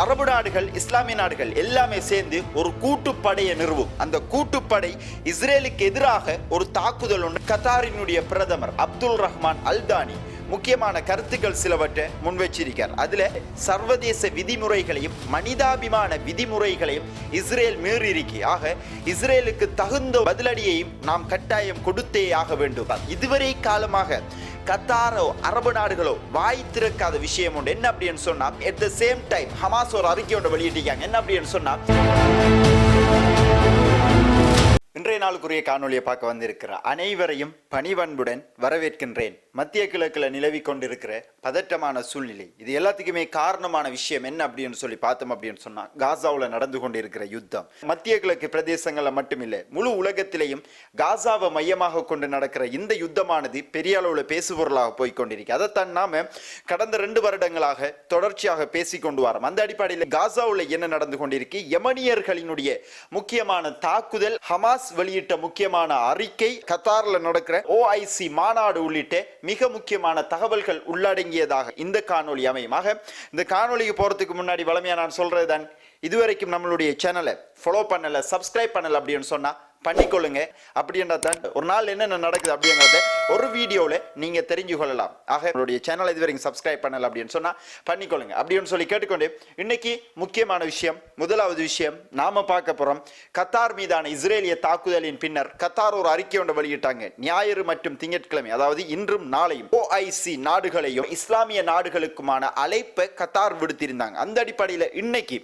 அரபு நாடுகள் இஸ்லாமிய நாடுகள் எல்லாமே சேர்ந்து ஒரு கூட்டுப்படையை நிறுவும். அந்த கூட்டுப்படை இஸ்ரேலுக்கு எதிராக ஒரு தாக்குதல் ஒன்று. கத்தாரினுடைய பிரதமர் அப்துல் ரஹ்மான் அல்தானி முக்கியமான கருத்துக்கள் சிலவற்றை முன்வச்சிருக்கார். அதுல சர்வதேச விதிமுறைகளையும் மனிதாபிமான விதிமுறைகளையும் இஸ்ரேல் மீறியிருக்கு. ஆக இஸ்ரேலுக்கு தகுந்த பதிலடியையும் நாம் கட்டாயம் கொடுத்தே ஆக வேண்டும். இதுவரை காலமாக கத்தாரோ அரபு நாடுகளோ வாய் திறக்காத விஷயம் உண்டு. என்ன அப்படின்னு சொன்னா at the same time Hamas ஒரு அறிக்கை ஒன்று வெளியிட்டிருக்காங்க. என்ன அப்படின்னு சொன்னா இன்றைய நாளுக்குரிய காணொலியை பார்க்க வந்திருக்கிற அனைவரையும் பணிவன்புடன் வரவேற்கின்றேன். மத்திய கிழக்கில் நிலவி கொண்டிருக்கிற பதட்டமான சூழ்நிலை. இது எல்லாத்துக்குமே காரணமான விஷயம் என்ன அப்படின்னு சொல்லி பார்த்தோம் அப்படின்னு சொன்னா காசாவில் நடந்து கொண்டிருக்கிற யுத்தம். மத்திய கிழக்கு பிரதேசங்களில் மட்டுமில்லை முழு உலகத்திலையும் காசாவை மையமாக கொண்டு நடக்கிற இந்த யுத்தமானது பெரிய அளவில் பேசுபொருளாக போய் கொண்டிருக்கு அதைத்தான் நாம கடந்த ரெண்டு வருடங்களாக தொடர்ச்சியாக பேசி கொண்டு வரோம். அந்த அடிப்படையில் காசாவில் என்ன நடந்து கொண்டிருக்கு? யமனியர்களினுடைய முக்கியமான தாக்குதல் ஹமாஸ் வெளியிட்ட முக்கியமான அறிக்கை கத்தார்ல நடக்கிற ஓஐசி மாநாடு உள்ளிட்ட மிக முக்கியமான தகவல்கள் உள்ளடங்கியதாக இந்த காணொலி அமையமாக. இந்த காணொலிக்கு போறதுக்கு முன்னாடி வளமையாக நான் சொல்றதுதான். இதுவரைக்கும் நம்மளுடைய சேனலை ஃபாலோ பண்ணல சப்ஸ்கிரைப் பண்ணல அப்படின்னு சொன்னால் பண்ணிக்கொள்ளுங்க. அப்படின்றா தான் ஒரு நாள் என்னென்ன நடக்குது அப்படிங்கிறத ஒரு வீடியோவில் நீங்கள் தெரிஞ்சு கொள்ளலாம். ஆக என்னுடைய சேனலை இது வரைக்கும் சப்ஸ்கிரைப் பண்ணல அப்படின்னு சொன்னால் பண்ணிக்கொள்ளுங்க. அப்படின்னு சொல்லி கேட்டுக்கொண்டு இன்னைக்கு முக்கியமான விஷயம் முதலாவது விஷயம் நாம பார்க்க போகிறோம் கத்தார் மீதான இஸ்ரேலிய தாக்குதலின் பின்னர் கத்தார் ஒரு அறிக்கை ஒன்று வெளியிட்டாங்க. ஞாயிறு மற்றும் திங்கட்கிழமை அதாவது இன்றும் நாளையும் ஓஐசி நாடுகளையும் இஸ்லாமிய நாடுகளுக்குமான அழைப்பை கத்தார் விடுத்திருந்தாங்க. அந்த அடிப்படையில் இன்னைக்கு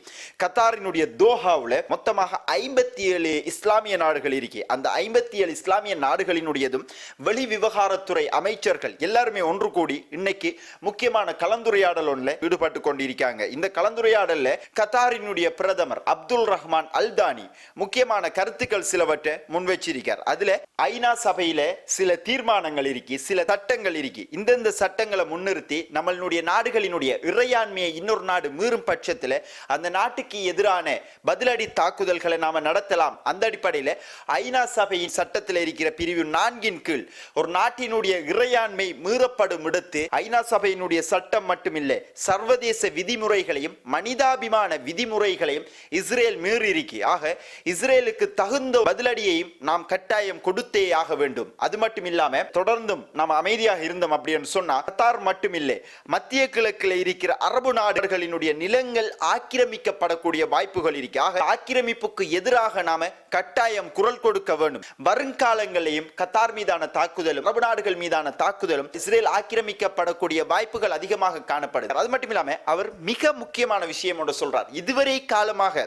கத்தாரினுடைய தோஹாவில் மொத்தமாக ஐம்பத்தி ஏழு இஸ்லாமிய நாடுகள் இருக்கு. அந்த ஐம்பத்தி ஏழு இஸ்லாமிய நாடுகளினுடையதும் வெளி விவகாரத்துறை அமைச்சர்கள் எல்லாருமே ஒன்று கூடி இன்னைக்கு முக்கியமான கலந்துரையாடல் ஒன்றில் ஈடுபட்டு கொண்டிருக்காங்க. இந்த கலந்துரையாடல்ல கத்தாரினுடைய பிரதமர் அப்துல் ரஹ்மான் அல்தானி முக்கியமான கருத்துக்கள் சிலவற்றை முன்வச்சிருக்கார். அதுல ஐநா சபையில சில தீர்மானங்கள் இருக்கு சில சட்டங்கள் இருக்கு. இந்தந்த சட்டங்களை முன்னிறுத்தி நம்மளுடைய நாடுகளினுடைய இறையாண்மையை இன்னொரு நாடு மீறும் பட்சத்துல அந்த நாட்டுக்கு எதிரான பதிலடி தாக்குதல்களை நாம நடத்தலாம். அந்த அடிப்படையில ஐநா சபையின் சட்டத்தில் இருக்கிற பிரிவு நான்கின் கீழ் ஒரு நாட்டினுடைய இறையாண்மை மீறப்படும் இடத்து ஐநா சபையினுடைய சட்டம் மட்டுமில்லை சர்வதேச விதிமுறைகளையும் மனிதாபிமான விதிமுறைகளையும் இஸ்ரேல் மீறியிருக்கு. ஆக இஸ்ரேலுக்கு தகுந்த பதிலடியையும் நாம் கட்டாயம் கொடுத்தே ஆக வேண்டும். அது மட்டும் இல்லாம தொடர்ந்தும் நாம் அமைதியாக இருந்தோம் அப்படின்னு சொன்னா கத்தார் மட்டுமில்லை மத்திய கிழக்கில் இருக்கிற அரபு நாடுகளினுடைய நிலங்கள் ஆக்கிரமிக்கப்படக்கூடிய வாய்ப்புகள் இருக்கு. ஆக ஆக்கிரமிப்புக்கு எதிராக நாம கட்டாயம் குரல் கொடுக்க வேண்டும். வருங்காலங்களையும் கத்தார் மீதான தாக்குதலும் அரபு நாடுகள் மீதான தாக்குதலும் இஸ்ரேல் ஆக்கிரமிக்கப்படக்கூடிய வாய்ப்புகள் அதிகமாக காணப்படுது அது மட்டும் இல்லாம அவர் மிக முக்கியமான விஷயம் ஒன்று சொல்றார். இதுவரை காலமாக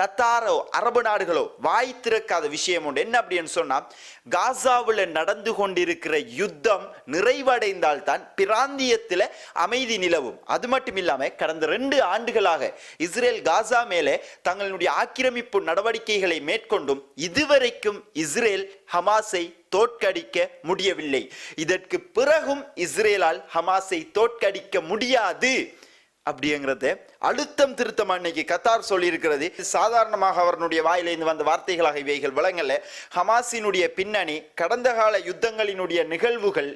கத்தாரோ அரபு நாடுகளோ வாய் திறக்காத விஷயம் உண்டு என்ன அப்படின்னு சொன்னா காசாவில் நடந்து கொண்டிருக்கிற யுத்தம் நிறைவடைந்தால் தான் பிராந்தியத்தில் அமைதி நிலவும். அது மட்டும் இல்லாம கடந்த ரெண்டு ஆண்டுகளாக இஸ்ரேல் காசா மேலே தங்களுடைய ஆக்கிரமிப்பு நடவடிக்கைகளை மேற்கொண்டும் இதுவரை இதுவரைக்கும் இஸ்ரேல் ஹமாஸை தோற்கடிக்க முடியவில்லை. இதற்கு பிறகும் இஸ்ரேலால் ஹமாஸை தோற்கடிக்க முடியாது. அப்படிங்கிறத அழுத்தம் திருத்தம் அன்னைக்கு கத்தார் சொல்லியிருக்கிறது. சாதாரணமாக அவர்களுடைய வாயிலிருந்து வந்த வார்த்தைகளாக இவைகள் விளங்கல. ஹமாஸினுடைய பின்னணி கடந்த கால யுத்தங்களினுடைய நிகழ்வுகள்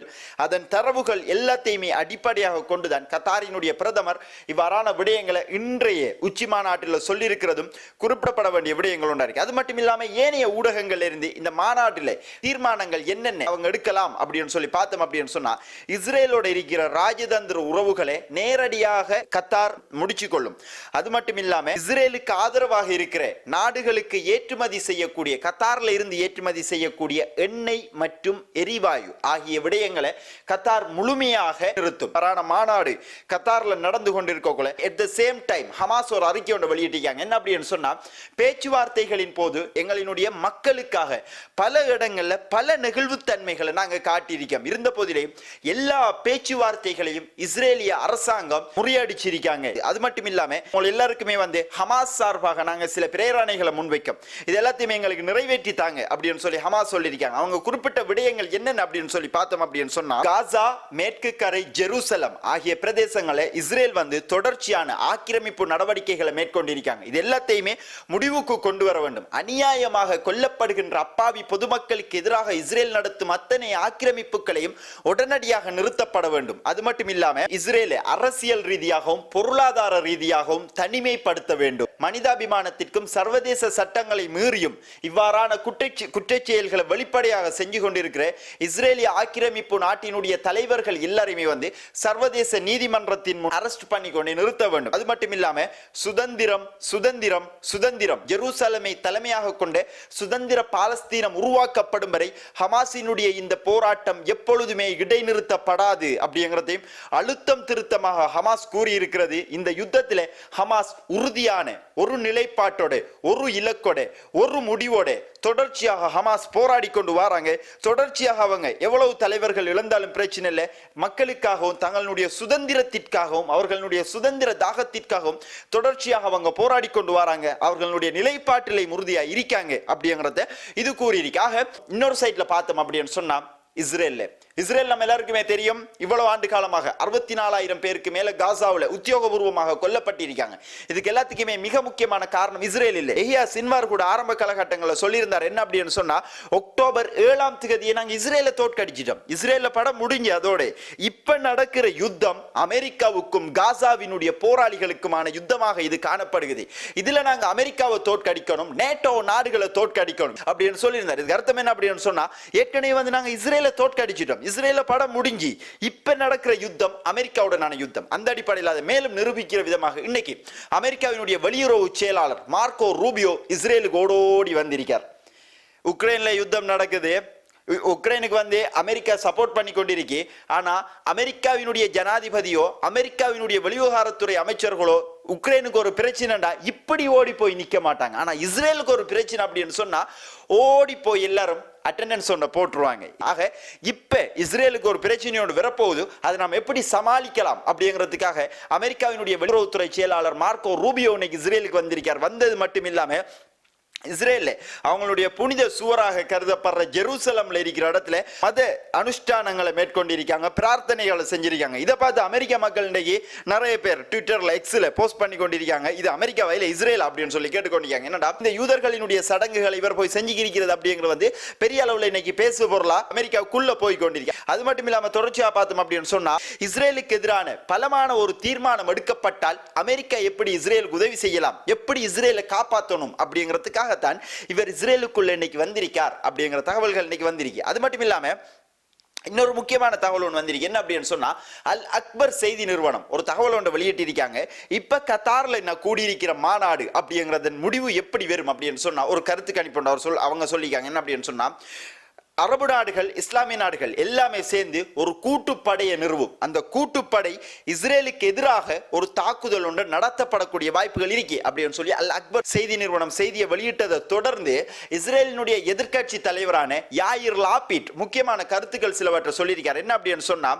அதன் தரவுகள் எல்லாத்தையுமே அடிப்படையாக கொண்டுதான் கத்தாரினுடைய பிரதமர் இவ்வாறான விடயங்களை இன்றைய உச்சி மாநாட்டில் சொல்லியிருக்கிறதும் குறிப்பிடப்பட வேண்டிய விடயங்கள் ஒன்றா இருக்கு. அது மட்டும் இல்லாமல் ஏனைய ஊடகங்கள் இருந்து இந்த மாநாட்டில் தீர்மானங்கள் என்னென்ன அவங்க எடுக்கலாம் அப்படின்னு சொல்லி பார்த்தோம் அப்படின்னு சொன்னா இஸ்ரேலோட இருக்கிற ராஜதந்திர உறவுகளை நேரடியாக கத்தார் முடிச்சு கொள்ளும் அது மட்டும் இல்லாம இஸ்ரேலுக்கு ஆதரவாக இருக்கிற நாடுகளுக்கு ஏற்றுமதி செய்யக்கூடிய கத்தார்ல இருந்து ஏற்றுமதி செய்யக்கூடிய எண்ணெய் மற்றும் எரிவாயு ஆகிய விடயங்களை கத்தார் முழுமையாக நிறுத்தும். மாநாடு கத்தார்ல நடந்து கொண்டிருக்கக்குள்ள at the same time Hamas ஒரு அறிக்கை ஒன்று வெளியிட்டிருக்காங்க. என்ன அப்படின்னு சொன்னா பேச்சுவார்த்தைகளின் போது எங்களினுடைய மக்களுக்காக பல இடங்கள்ல பல நெகிழ்வுத்தன்மைகளை நாங்கள் காட்டியிருக்கோம். இருந்த போதிலே எல்லா பேச்சுவார்த்தைகளையும் இஸ்ரேலிய அரசாங்கம் முறியடிச்சு அறிவிச்சிருக்காங்க அது மட்டும் இல்லாம உங்க எல்லாருக்குமே வந்து ஹமாஸ் சார்பாக நாங்க சில பிரேரணைகளை முன்வைக்கும். இது எல்லாத்தையுமே எங்களுக்கு நிறைவேற்றி தாங்க அப்படின்னு சொல்லி ஹமாஸ் சொல்லியிருக்காங்க. அவங்க குறிப்பிட்ட விடயங்கள் என்னென்ன அப்படின்னு சொல்லி பார்த்தோம் அப்படின்னு சொன்னா காசா மேற்கு கரை ஜெருசலம் ஆகிய பிரதேசங்களை இஸ்ரேல் வந்து தொடர்ச்சியான ஆக்கிரமிப்பு நடவடிக்கைகளை மேற்கொண்டிருக்காங்க. இது எல்லாத்தையுமே முடிவுக்கு கொண்டு வர வேண்டும். அநியாயமாக கொல்லப்படுகின்ற அப்பாவி பொதுமக்களுக்கு எதிராக இஸ்ரேல் நடத்தும் அத்தனை ஆக்கிரமிப்புகளையும் உடனடியாக நிறுத்தப்பட வேண்டும். அது மட்டும் இல்லாம இஸ்ரேலை அரசியல் ரீதியாகவும் ரீதியாகவும் பொருளாதார ரீதியாகவும் தனிமைப்படுத்த வேண்டும். மனிதாபிமானத்திற்கும் சர்வதேச சட்டங்களை மீறியும் இவ்வாறான குற்ற குற்றச் செயல்களை வெளிப்படையாக செஞ்சு கொண்டிருக்கிற இஸ்ரேலிய ஆக்கிரமிப்பு நாட்டினுடைய தலைவர்கள் எல்லாரையுமே வந்து சர்வதேச நீதிமன்றத்தின் முன் அரெஸ்ட் பண்ணி கொண்டு நிறுத்த வேண்டும். அது மட்டும் இல்லாம சுதந்திரம் சுதந்திரம் சுதந்திரம். ஜெருசலமை தலைமையாக கொண்ட சுதந்திர பாலஸ்தீனம் உருவாக்கப்படும் வரை ஹமாஸினுடைய இந்த போராட்டம் எப்பொழுதுமே இடைநிறுத்தப்படாது அப்படிங்கிறதையும் அழுத்தம் திருத்தமாக ஹமாஸ் கூறியிருக்கிறது. இந்த யுத்தத்தில் ஹமாஸ் உறுதியான ஒரு நிலைப்பாட்டோட ஒரு இலக்கோட ஒரு முடிவோட தொடர்ச்சியாக ஹமாஸ் போராடி கொண்டு வராங்க. தொடர்ச்சியாக அவங்க எவ்வளவு தலைவர்கள் இழந்தாலும் பிரச்சனை இல்லை. மக்களுக்காகவும் தங்களுடைய சுதந்திரத்திற்காகவும் அவர்களுடைய சுதந்திர தாகத்திற்காகவும் தொடர்ச்சியாக அவங்க போராடி கொண்டு வராங்க. அவர்களுடைய நிலைப்பாட்டிலே உறுதியா இருக்காங்க அப்படிங்கிறத இது கூறியிருக்காக இன்னொரு சைட்ல பார்த்தோம் அப்படின்னு சொன்னா இஸ்ரேல்ல. இஸ்ரேல் நம்ம எல்லாருக்குமே தெரியும் இவ்வளவு ஆண்டு காலமாக அறுபத்தி நாலாயிரம் பேருக்கு மேல காசாவில் உத்தியோகபூர்வமாக கொல்லப்பட்டிருக்காங்க. இதுக்கு எல்லாத்துக்குமே மிக முக்கியமான காரணம் இஸ்ரேல் இல்லை. எஹியா சின்வார் கூட ஆரம்ப காலகட்டங்களில் சொல்லியிருந்தார் என்ன? அப்படின்னு சொன்னா அக்டோபர் ஏழாம் திகதியை நாங்கள் இஸ்ரேல தோற்கடிச்சிட்டோம். இஸ்ரேல படம் முடிஞ்சு அதோட. இப்ப நடக்கிற யுத்தம் அமெரிக்காவுக்கும் காசாவினுடைய போராளிகளுக்குமான யுத்தமாக இது காணப்படுகிறது. இதுல நாங்க அமெரிக்காவை தோற்கடிக்கணும் நேட்டோ நாடுகளை தோற்கடிக்கணும். அப்படின்னு சொல்லியிருந்தார். இதுக்கு அர்த்தம் என்ன அப்படின்னு சொன்னா ஏற்கனவே வந்து நாங்க இஸ்ரேல தோற்கடிச்சிட்டோம். இஸ்ரேல படம் முடிஞ்சு இப்ப நடக்கிற யுத்தம் அமெரிக்காவுடனான யுத்தம். அந்த அடிப்படையில் அதை மேலும் நிரூபிக்கிற விதமாக இன்னைக்கு அமெரிக்காவினுடைய வெளியுறவு செயலாளர் மார்க்கோ ரூபியோ இஸ்ரேலுக்கு ஓடோடி வந்திருக்கார். உக்ரைன்ல யுத்தம் நடக்குது. உக்ரைனுக்கு வந்து அமெரிக்கா சப்போர்ட் பண்ணி கொண்டிருக்கு. ஆனால் அமெரிக்காவினுடைய ஜனாதிபதியோ அமெரிக்காவினுடைய வெளிவிவகாரத்துறை அமைச்சர்களோ உக்ரைனுக்கு ஒரு பிரச்சனைடா இப்படி ஓடி போய் நிற்க மாட்டாங்க. ஆனால் இஸ்ரேலுக்கு ஒரு பிரச்சனை அப்படின்னு சொன்னால் ஓடி போய் எல்லாரும் அட்டெண்டன்ஸ் ஒன்றை போட்டுருவாங்க. ஆக இப்போ இஸ்ரேலுக்கு ஒரு பிரச்சனையோடு வரப்போகுது. அதை நாம் எப்படி சமாளிக்கலாம் அப்படிங்கிறதுக்காக அமெரிக்காவினுடைய வெளியுறவுத்துறை செயலாளர் மார்க்கோ ரூபியோ இன்னைக்கு இஸ்ரேலுக்கு வந்திருக்கார். வந்தது மட்டும் இல்லாமல் இஸ்ரேலில் அவங்களுடைய புனித சுவராக கருதப்படுற ஜெருசலம்ல இருக்கிற இடத்துல மத அனுஷ்டானங்களை மேற்கொண்டிருக்காங்க பிரார்த்தனைகளை செஞ்சிருக்காங்க. இதை பார்த்து அமெரிக்க மக்கள் இன்னைக்கு நிறைய பேர் ட்விட்டர்ல எக்ஸ்ல போஸ்ட் பண்ணி கொண்டிருக்காங்க. இது அமெரிக்கா வயல இஸ்ரேல் அப்படின்னு சொல்லி கேட்டுக்கொண்டிருக்காங்க. என்னடா இந்த யூதர்களினுடைய சடங்குகள் இவர் போய் செஞ்சுக்கிருக்கிறது அப்படிங்கிறது வந்து பெரிய அளவுல இன்னைக்கு பேசு பொருளா அமெரிக்காவுக்குள்ள போய் கொண்டிருக்காங்க. அது மட்டும் இல்லாம தொடர்ச்சியா பார்த்தோம் அப்படின்னு சொன்னா இஸ்ரேலுக்கு எதிரான பலமான ஒரு தீர்மானம் எடுக்கப்பட்டால் அமெரிக்கா எப்படி இஸ்ரேலுக்கு உதவி செய்யலாம்? எப்படி இஸ்ரேலை காப்பாற்றணும் அப்படிங்கிறதுக்காக அதற்காகத்தான் இவர் இஸ்ரேலுக்குள்ள இன்னைக்கு வந்திருக்கார் அப்படிங்கிற தகவல்கள் இன்னைக்கு வந்திருக்கு. அது மட்டும் இல்லாம இன்னொரு முக்கியமான தகவல் ஒன்று வந்திருக்கு. என்ன அப்படின்னு சொன்னா அல் அக்பர் செய்தி நிறுவனம் ஒரு தகவல் ஒன்று வெளியிட்டிருக்காங்க. இப்ப கத்தார்ல என்ன கூடியிருக்கிற மாநாடு அப்படிங்கிறதன் முடிவு எப்படி வரும் அப்படின்னு சொன்னா ஒரு கருத்து கணிப்பு அவர் சொல் அவங்க சொல்லிக்காங்க என்ன அப்படின்னு சொன்னா அரபு நாடுகள் இஸ்லாமிய நாடுகள் எல்லாமே சேர்ந்து ஒரு கூட்டுப்படையை நிறுவும். அந்த கூட்டுப்படை இஸ்ரேலுக்கு எதிராக ஒரு தாக்குதல் ஒன்று நடத்தப்படக்கூடிய வாய்ப்புகள் இருக்கு அப்படின்னு சொல்லி அல் அக்பர் செய்தி நிறுவனம் செய்தியை வெளியிட்டதை தொடர்ந்து இஸ்ரேலினுடைய எதிர்க்கட்சி தலைவரான யாயிர் லாபிட் முக்கியமான கருத்துக்கள் சிலவற்றை சொல்லியிருக்கார். என்ன அப்படின்னு சொன்னா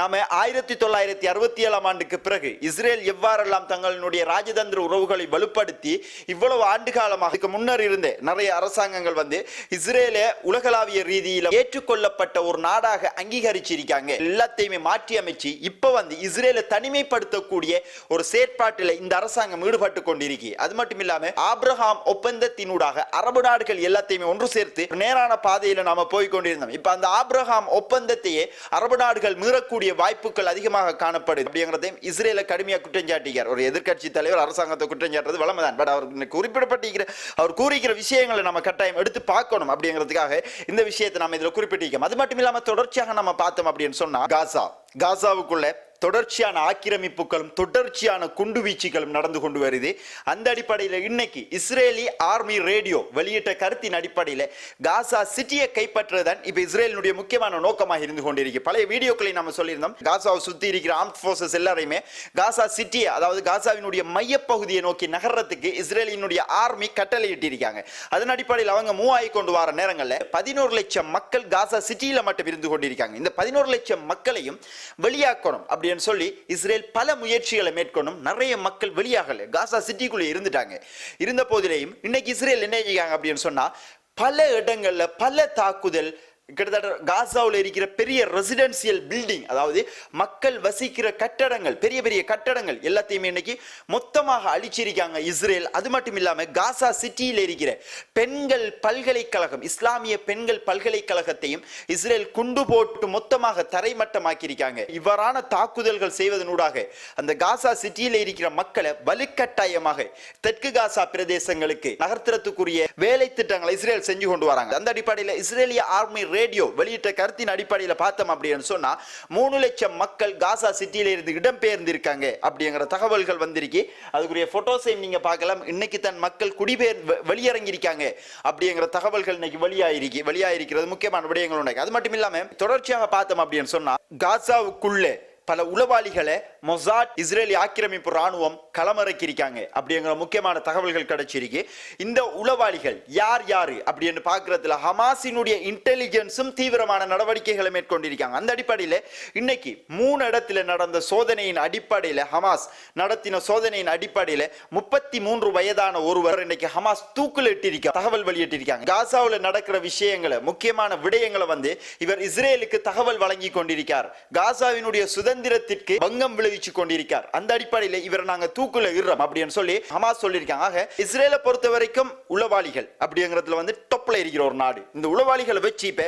நாம ஆயிரத்தி தொள்ளாயிரத்தி அறுபத்தி ஏழாம் ஆண்டுக்கு பிறகு இஸ்ரேல் எவ்வாறெல்லாம் தங்களுடைய ராஜதந்திர உறவுகளை வலுப்படுத்தி இவ்வளவு ஆண்டு காலமாக முன்னர் இருந்தே நிறைய அரசாங்கங்கள் வந்து இஸ்ரேலை உலகளாவிய ரீதி ரீதியில ஏற்றுக்கொள்ளப்பட்ட ஒரு நாடாக அங்கீகரிச்சிருக்காங்க. எல்லாத்தையுமே மாற்றி அமைச்சு இப்ப வந்து இஸ்ரேலை தனிமைப்படுத்தக்கூடிய ஒரு செயற்பாட்டில் இந்த அரசாங்கம் ஈடுபட்டு கொண்டிருக்கு. அது மட்டும் இல்லாம ஆப்ரஹாம் ஒப்பந்தத்தினூடாக அரபு நாடுகள் எல்லாத்தையுமே ஒன்று சேர்த்து நேரான பாதையில நாம போய் கொண்டிருந்தோம். இப்ப அந்த ஆப்ரஹாம் ஒப்பந்தத்தையே அரபு நாடுகள் மீறக்கூடிய வாய்ப்புகள் அதிகமாக காணப்படுது. அப்படிங்கிறதையும் இஸ்ரேலை கடுமையாக குற்றம் சாட்டிக்கிறார். ஒரு எதிர்க்கட்சி தலைவர் அரசாங்கத்தை குற்றம் சாட்டுறது வளமதான் பட் அவர் குறிப்பிடப்பட்டிருக்கிற அவர் கூறுகிற விஷயங்களை நம்ம கட்டாயம் எடுத்து பார்க்கணும். அப்படிங்கிறதுக்காக இந்த விஷயம் விஷயத்தை நம்ம இதுல குறிப்பிட்டிருக்கோம். அது மட்டும் இல்லாம தொடர்ச்சியாக நம்ம பார்த்தோம் அப்படின்னு சொன்னா காசா. காசாவுக்குள்ள தொடர்ச்சியான ஆக்கிரமிப்புகளும் தொடர்ச்சியான குண்டு வீச்சுகளும் நடந்து கொண்டு வருது. அந்த அடிப்படையில் இன்னைக்கு இஸ்ரேலி ஆர்மி ரேடியோ வெளியிட்ட கருத்தின் அடிப்படையில் காசா சிட்டியை கைப்பற்றுறதுதான் இப்போ இஸ்ரேலினுடைய முக்கியமான நோக்கமாக இருந்து கொண்டிருக்கு. பழைய வீடியோக்களை நம்ம சொல்லியிருந்தோம். காசாவை சுற்றி இருக்கிற ஆர்ம் ஃபோர்ஸஸ் எல்லாரையுமே காசா சிட்டியை அதாவது காசாவினுடைய மையப்பகுதியை நோக்கி நகர்றதுக்கு இஸ்ரேலினுடைய ஆர்மி கட்டளையிட்டிருக்காங்க. அதன் அடிப்படையில் அவங்க மூவாயி கொண்டு வர நேரங்களில் பதினோரு லட்சம் மக்கள் காசா சிட்டியில் மட்டும் இருந்து கொண்டிருக்காங்க. இந்த பதினோரு லட்சம் மக்களையும் வெளியாக்கணும் அப்படின்னு சொல்லி இஸ்ரேல் பல முயற்சிகளை மேற்கொண்டும் நிறைய மக்கள் வெளியாகல. காசா சிட்டிக்குள்ளே இருந்துட்டாங்க. இருந்த போதிலேயும் இன்னைக்கு இஸ்ரேல் என்ன செய்யாங்க அப்படின்னு சொன்னா பல இடங்கள்ல பல தாக்குதல் கிட்டத்தட்ட காசாவில் இருக்கிற பெரிய ரெசிடென்சியல் பில்டிங் அதாவது மக்கள் வசிக்கிற கட்டடங்கள் பெரிய பெரிய கட்டடங்கள் எல்லாத்தையுமே இன்னைக்கு மொத்தமாக அழிச்சிருக்காங்க இஸ்ரேல். அது மட்டும் இல்லாம காசா சிட்டியில் இருக்கிற பெண்கள் பல்கலைக்கழகம் இஸ்லாமிய பெண்கள் பல்கலைக்கழகத்தையும் இஸ்ரேல் குண்டு போட்டு மொத்தமாக தரைமட்டமாக்கியிருக்காங்க. இவ்வாறான தாக்குதல்கள் செய்வதனூடாக அந்த காசா சிட்டியில் இருக்கிற மக்களை வலுக்கட்டாயமாக தெற்கு காசா பிரதேசங்களுக்கு நகர்த்துறதுக்குரிய வேலை திட்டங்களை இஸ்ரேல் செஞ்சு கொண்டு வராங்க. அந்த அடிப்படையில் இஸ்ரேலிய ஆர்மி ரேடியோ வெளியிட்ட கருத்தின் அடிப்படையில் பார்த்தோம் அப்படின்னு சொன்னால் மூணு லட்சம் மக்கள் காசா சிட்டியில இருந்து இடம்பெயர்ந்திருக்காங்க அப்படிங்கிற தகவல்கள் வந்திருக்கு. அதுக்குரிய போட்டோஸையும் நீங்க பார்க்கலாம். இன்னைக்கு தன் மக்கள் குடிபெயர் வெளியிறங்கியிருக்காங்க அப்படிங்கிற தகவல்கள் இன்னைக்கு வெளியாயிருக்கு வெளியாயிருக்கிறது முக்கியமான விடயங்கள் உண்டாக்கி அது மட்டும் இல்லாமல் தொடர்ச்சியாக பார்த்தோம் அப்படின்னு சொன்னால் காசாவுக்குள்ளே பல உளவாளிகளை மொசாட் இஸ்ரேலி ஆக்கிரமிப்பு ராணுவம் களமிறக்கியிருக்காங்க. அப்படிங்கிற முக்கியமான தகவல்கள் கிடைச்சிருக்கு. இந்த உளவாளிகள் யார் யாரு அப்படின்னு பார்க்கறதுல ஹமாஸினுடைய இன்டெலிஜென்ஸும் தீவிரமான நடவடிக்கைகளை மேற்கொண்டிருக்காங்க. அந்த அடிப்படையில் இன்னைக்கு மூணு இடத்துல நடந்த சோதனையின் அடிப்படையில் ஹமாஸ் நடத்தின சோதனையின் அடிப்படையில் முப்பத்தி மூன்று வயதான ஒருவர் இன்னைக்கு ஹமாஸ் தூக்கில் இட்டிருக்க தகவல் வெளியிட்டிருக்காங்க. காசாவில் நடக்கிற விஷயங்களை முக்கியமான விடயங்களை வந்து இவர் இஸ்ரேலுக்கு தகவல் வழங்கி கொண்டிருக்கார். காசாவினுடைய சுதந்திரத்திற்கு பங்கம் விளைவிச்சு கொண்டிருக்கார் அந்த அடிப்படையில் இவரை நாங்க தூக்குல இடுறோம் அப்படின்னு சொல்லி ஹமாஸ் சொல்லியிருக்காங்க. ஆக இஸ்ரேலை பொறுத்த வரைக்கும் உளவாளிகள் அப்படிங்கிறதுல வந்து டொப்ல இருக்கிற ஒரு நாடு. இந்த உளவாளிகளை வச்சு இப்ப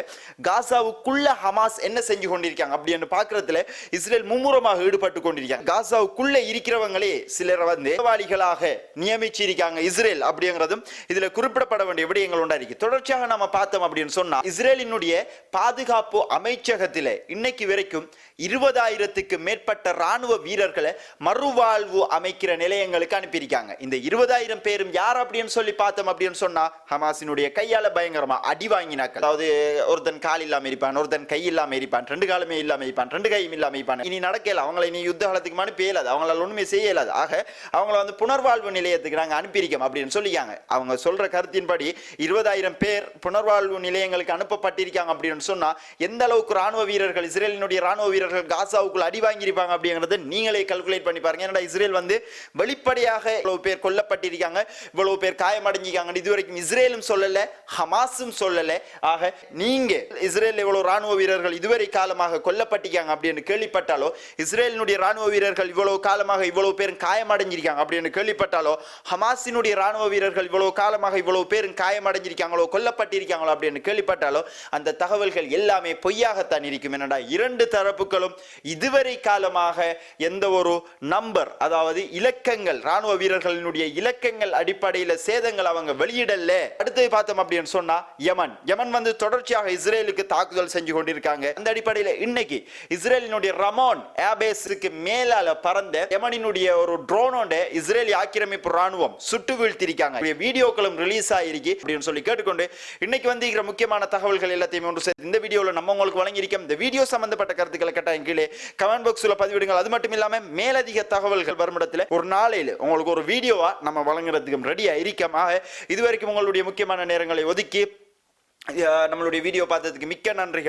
காசாவுக்குள்ள ஹமாஸ் என்ன செஞ்சு கொண்டிருக்காங்க அப்படின்னு பாக்குறதுல இஸ்ரேல் மும்முரமாக ஈடுபட்டு கொண்டிருக்காங்க. காசாவுக்குள்ள இருக்கிறவங்களே சிலர் வந்து உளவாளிகளாக நியமிச்சிருக்காங்க இஸ்ரேல் அப்படிங்கிறதும் இதுல குறிப்பிடப்பட வேண்டிய விடயங்கள் உண்டாயிருக்கு தொடர்ச்சியாக நாம பார்த்தோம் அப்படின்னு சொன்னா இஸ்ரேலினுடைய பாதுகாப்பு அமைச்சகத்திலே இன்னைக்கு வரைக்கும் இருபதாயிரத்து இருபதாயிரத்துக்கு மேற்பட்ட ராணுவ வீரர்களை மறுவாழ்வு அமைக்கிற நிலையங்களுக்கு அனுப்பியிருக்காங்க. இந்த இருபதாயிரம் பேரும் யார் அப்படின்னு சொல்லி பார்த்தோம் அப்படின்னு சொன்னா ஹமாசினுடைய கையால பயங்கரமா அடி வாங்கினாக்கள் அதாவது ஒருத்தன் கால் இல்லாம இருப்பான் ஒருத்தன் கை இல்லாம இருப்பான் ரெண்டு காலுமே இல்லாம இருப்பான் ரெண்டு கையும் இல்லாம இருப்பான் இனி நடக்கல அவங்களை இனி யுத்த காலத்துக்கு அனுப்பி இயலாது அவங்களால ஒண்ணுமே செய்ய இயலாது. ஆக அவங்கள வந்து புனர்வாழ்வு நிலையத்துக்கு நாங்க அனுப்பியிருக்கோம் அப்படின்னு சொல்லிக்காங்க அவங்க சொல்ற கருத்தின்படி இருபதாயிரம் பேர் புனர்வாழ்வு நிலையங்களுக்கு அனுப்பப்பட்டிருக்காங்க அப்படின்னு சொன்னா எந்த அளவுக்கு ராணுவ வீரர்கள் இஸ்ரேலினுடைய ராணுவ வீரர்கள் காசாவுக்குள்ள அடி வாங்கியிருப்பாங்க அப்படிங்கிறது நீங்களே கல்குலேட் பண்ணி பாருங்க. ஏன்னா இஸ்ரேல் வந்து வெளிப்படையாக இவ்வளவு பேர் கொல்லப்பட்டிருக்காங்க இவ்வளவு பேர் காயமடைஞ்சிருக்காங்க இதுவரைக்கும் இஸ்ரேலும் சொல்லல ஹமாஸும் சொல்லல. ஆக நீங்க இஸ்ரேல் இவ்வளவு ராணுவ வீரர்கள் இதுவரை காலமாக கொல்லப்பட்டிருக்காங்க அப்படின்னு கேள்விப்பட்டாலோ இஸ்ரேலினுடைய ராணுவ வீரர்கள் இவ்வளவு காலமாக இவ்வளவு பேரும் காயமடைஞ்சிருக்காங்க அப்படின்னு கேள்விப்பட்டாலோ ஹமாஸினுடைய ராணுவ வீரர்கள் இவ்வளவு காலமாக இவ்வளவு பேரும் காயமடைஞ்சிருக்காங்களோ கொல்லப்பட்டிருக்காங்களோ அப்படின்னு கேள்விப்பட்டாலோ அந்த தகவல்கள் எல்லாமே பொய்யாகத்தான் இருக்கும். என்னடா இரண்டு தரப்புகளும் இதுவரை காலமாக எந்த ஒரு நம்பர் அதாவது இலக்கங்கள் ராணுவ வீரர்களினுடைய இலக்கங்கள் அடிப்படையில் சேதங்கள் அவங்க வெளியிடல. அடுத்து பார்த்தோம் அப்படின்னு சொன்னா யமன். யமன் வந்து தொடர்ச்சியாக இஸ்ரேலுக்கு தாக்குதல் செஞ்சு கொண்டிருக்காங்க. அந்த அடிப்படையில் இன்னைக்கு இஸ்ரேலினுடைய ரமோன் ஏபேஸுக்கு மேலால பறந்த யமனினுடைய ஒரு ட்ரோனோட இஸ்ரேலி ஆக்கிரமிப்பு ராணுவம் சுட்டு வீழ்த்திருக்காங்க. வீடியோக்களும் ரிலீஸ் ஆகிருக்கு அப்படின்னு சொல்லி கேட்டுக்கொண்டு இன்னைக்கு வந்து இருக்கிற முக்கியமான தகவல்கள் எல்லாத்தையும் ஒன்று சேர்த்து இந்த வீடியோவில் நம்ம உங்களுக்கு வழங்கியிருக்கோம். இந்த வீடியோ சம்பந்தப்பட்ட கருத்துக்களை கட்டாயம் கீழே கமெண்ட் பாக்ஸில் பதிவிடுங்கள். அது மட்டும் இல்லாம மேலதிக தகவல்கள் வரும் இடத்துல ஒரு நாளையில் உங்களுக்கு ஒரு வீடியோவா நம்ம வழங்குறதுக்கு ரெடியா இருக்கோம். ஆக இதுவரைக்கும் உங்களுடைய முக்கியமான நேரங்களை ஒதுக்கி நம்மளுடைய வீடியோ பார்த்ததுக்கு மிக்க நன்றிகள்.